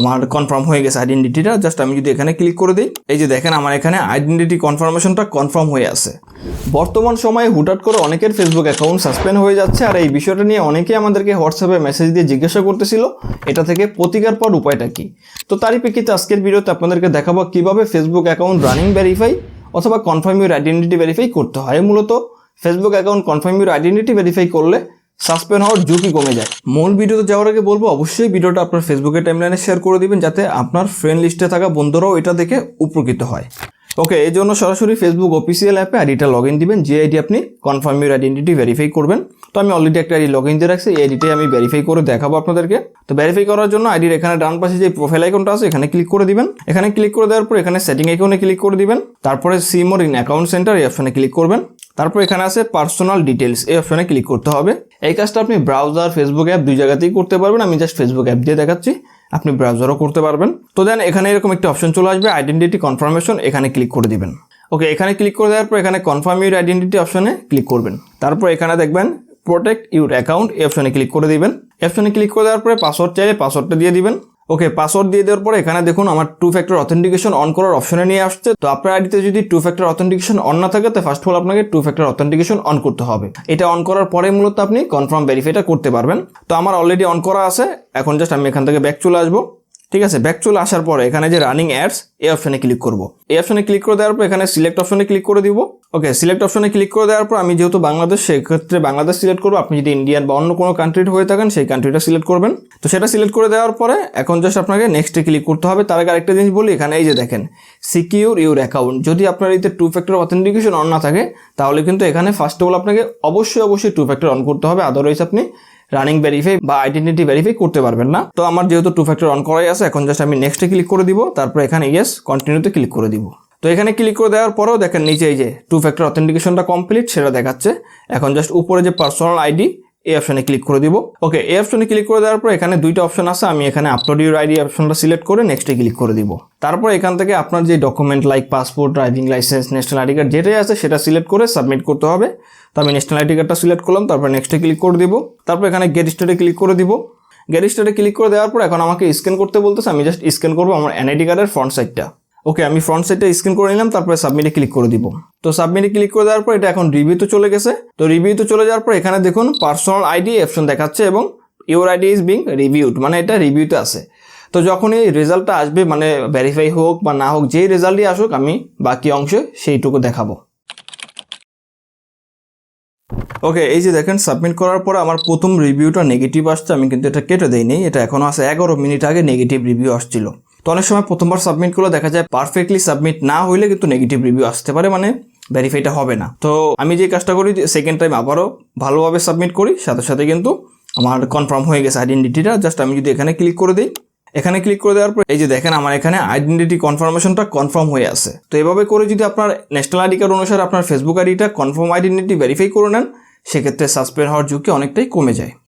আমার কনফার্ম হয়ে গেছে আইডেন্টিটিটা জাস্ট আমি যদি এখানে ক্লিক করে দিই, এই যে দেখেন আমার এখানে আইডেন্টিটি কনফার্মেশনটা কনফার্ম হয়ে আছে। বর্তমান সময়ে হুটহাট করে অনেকের ফেসবুক অ্যাকাউন্ট সাসপেন্ড হয়ে যাচ্ছে, আর এই বিষয়টা নিয়ে অনেকেই আমাদেরকে হোয়াটসঅ্যাপে মেসেজ দিয়ে জিজ্ঞাসা করতেছিল, এটা থেকে প্রতিকার পর উপায়টা কি? তো তারই প্রেক্ষিতে আজকের ভিডিওতে আপনাদেরকে দেখাবো কীভাবে ফেসবুক অ্যাকাউন্ট রানিং ভেরিফাই অথবা কনফার্ম ইউর আইডেন্টিটি ভেরিফাই করতে হয়। মূলত Facebook account confirm your identity verify করলে সাসপেন্ড হওয়ার ঝুঁকি কমে যায়। মূল ভিডিওতে যাওয়ার আগে বলব, অবশ্যই ভিডিওটা আপনার ফেসবুকের টাইমলাইনে শেয়ার করে দিবেন, যাতে আপনার ফ্রেন্ড লিস্টে থাকা বন্ধুরাও এটা দেখে উপকৃত হয়। ওকে এই জন্য সরাসরি ফেসবুক অফিসিয়াল অ্যাপে আইডিটা লগ ইন দিবেন, যে আইডি আপনি কনফার্ম ইউর আইডেন্টিটি ভেরিফাই করবেন। তো আমি অলরেডি একটা আইডি লগ ইন দিয়ে রাখছি, এই আইডিটাই আমি ভেরিফাই করে দেখাবো আপনাদেরকে। তো ভেরিফাই করার জন্য আইডির এখানে ডান পাশে যে প্রোফাইল আইকনটা আছে, এখানে ক্লিক করে দিবেন। এখানে ক্লিক করে দেওয়ার পর এখানে সেটিং আইকনে ক্লিক করে দিবেন। তারপরে সিম ওর ইন অ্যাকাউন্ট সেন্টার এই অপশনে ক্লিক করবেন। তারপর এখানে আছে পার্সোনাল ডিটেলস এই অপশনে ক্লিক করতে হবে। এই কাজটা আপনি ব্রাউজার ফেসবুক অ্যাপ দুই জায়গাতেই করতে পারবেন। আমি জাস্ট ফেসবুক অ্যাপ দিয়ে দেখাচ্ছি। আপনি ব্রাউজারও করতে পারবেন। তো দেন এখানে এরকম একটি অপশন চলে আসবে আইডেন্টিটি কনফার্মেশন এখানে ক্লিক করে দিবেন। ওকে এখানে ক্লিক করে দেওয়ার পর এখানে কনফার্ম ইউর আইডেন্টিটি অপশনে ক্লিক করবেন। তারপর এখানে দেখবেন প্রোটেক্ট ইউর অ্যাকাউন্ট এই অপশনে ক্লিক করে দিবেন। অপশনে ক্লিক করে দেওয়ার পরে পাসওয়ার্ড চাইলে পাসওয়ার্ডটা দিয়ে দিবেন। ওকে পাসওয়ার্ড দিয়ে দেওয়ার পরে এখানে দেখুন আমার টু ফ্যাক্টর অথেন্টিকেশন অন করার অপশনে নিয়ে আসছে। তো আপনার আইডিতে যদি টু ফ্যাক্টর অথেন্টিকেশন অন না থাকে, তো ফার্স্ট অল আপনাকে টু ফ্যাক্টর অথেন্টিকেশন অন করতে হবে। এটা অন করার পরে মূলত আপনি কনফার্ম ভেরিফাইটা করতে পারবেন। তো আমার অলরেডি অন করা আছে। এখন জাস্ট আমি এখান থেকে ব্যাক চলে আসব। ঠিক আছে? ব্যাক চলে আসার পরে এখানে যে রানিং অ্যাডস এই অপশনে ক্লিক করব। এই অপশনে ক্লিক করে দেওয়ার পর এখানে সিলেক্ট অপশনে ক্লিক করে দিব। ওকে সিলেক্ট অপশনে ক্লিক করে দেওয়ার পর আমি যেহেতু বাংলাদেশ, সেক্ষেত্রে বাংলাদেশ সিলেক্ট করব। আপনি যদি ইন্ডিয়ান বা অন্য কোনো কান্ট্রির হয়ে থাকেন, সেই কান্ট্রিটা সিলেক্ট করবেন। তো সেটা সিলেক্ট করে দেওয়ার পরে এখন জাস্ট আপনাকে নেক্সটে ক্লিক করতে হবে। তার আগে আরেকটা জিনিস বলি, এখানে এই যে দেখেন সিকিউর ইউর অ্যাকাউন্ট যদি আপনার এতে টু ফ্যাক্টর অথেন্টিকেশন অন না থাকে, তাহলে কিন্তু এখানে ফার্স্ট অফ অল আপনাকে অবশ্যই অবশ্যই টু ফ্যাক্টর অন করতে হবে। আদারওয়াইজ আপনি রানিং ভেরিফাই বা আইডেন্টিটি ভেরিফাই করতে পারবেন না। তো আমার যেহেতু টু ফ্যাক্টর অন করাই আছে, এখন জাস্ট আমি নেক্সটে ক্লিক করে দিব। তারপর এখানে ইয়েস কন্টিনিউতে ক্লিক করে দিব। তো এখানে ক্লিক করে দেওয়ার পরেও দেখেন নিচে এই যে টু ফ্যাক্টর অথেন্টিকেশনটা কমপ্লিট সেটা দেখাচ্ছে। এখন জাস্ট উপরে যে পার্সোনাল আইডি এই অপশনে ক্লিক করে দিব। ওকে এই অপশনে ক্লিক করে দেওয়ার পর এখানে দুইটা অপশন আছে, আমি এখানে আপলোড ইউর আইডি অপশনটা সিলেক্ট করে নেক্সটে ক্লিক করে দিব। তারপর এখান থেকে আপনার যে document like passport driving licence national ID card যেটাই আছে সেটা সিলেক্ট করে সাবমিট করতে হবে। তো আমি ন্যাশনাল আইডি কার্ডটা সিলেক্ট করলাম, তারপর নেক্সটে ক্লিক করে দিব। তারপর এখানে গেট স্টেটে ক্লিক করে দিব। গেট স্টেটে ক্লিক করে দেওয়ার পর এখন আমাকে স্ক্যান করতে বলতেছে, আমি জাস্ট স্ক্যান করব আমার এনআইডি কার্ডের ফ্রন্ট সাইডটা ওকে আমি ফ্রন্ট সাইডটা স্ক্রিন করে নিলাম, তারপরে সাবমিটে ক্লিক করে দিব। তো সাবমিটে ক্লিক করে দেওয়ার পর এটা এখন রিভিউতে চলে গেছে। তো রিভিউতে চলে যাওয়ার পর এখানে দেখুন পার্সোনাল আইডি অপশন দেখাচ্ছে এবং your ID is being reviewed মানে এটা রিভিউতে আছে। তো যখন এই রেজাল্টটা আসবে মানে ভেরিফাই হোক বা না হোক, যেই রেজাল্টই আসুক, আমি বাকি অংশে সেইটুকু দেখাবো। ওকে এই যে দেখেন সাবমিট করার পর আমার প্রথম রিভিউটা নেগেটিভ আসছে, আমি কিন্তু এটা কেটে দেইনি, এটা এখনও আছে এগারো মিনিট আগে নেগেটিভ রিভিউ আসছিল। তো অনেক সময় প্রথমবার সাবমিট করলে দেখা যায় পারফেক্টলি সাবমিট না হইলে কিন্তু নেগেটিভ রিভিউ আসতে পারে মানে ভেরিফাইটা হবে না। তো আমি যে কাজটা করি সেকেন্ড টাইম আবারও ভালোভাবে সাবমিট করি, সাথে সাথে কিন্তু আমার কনফার্ম হয়ে গেছে আইডেন্টিটিটা জাস্ট আমি যদি এখানে ক্লিক করে দিই, এখানে ক্লিক করে দেওয়ার পর এই যে দেখেন আমার এখানে আইডেন্টিটি কনফার্মেশনটা কনফার্ম হয়ে আছে। তো এভাবে করে যদি আপনার ন্যাশনাল আইডি কার্ড অনুসারে আপনার ফেসবুক আইডিটা কনফার্ম আইডেন্টিটি ভেরিফাই করে নেন, সেক্ষেত্রে সাসপেন্ড হওয়ার ঝুঁকি অনেকটাই কমে যায়।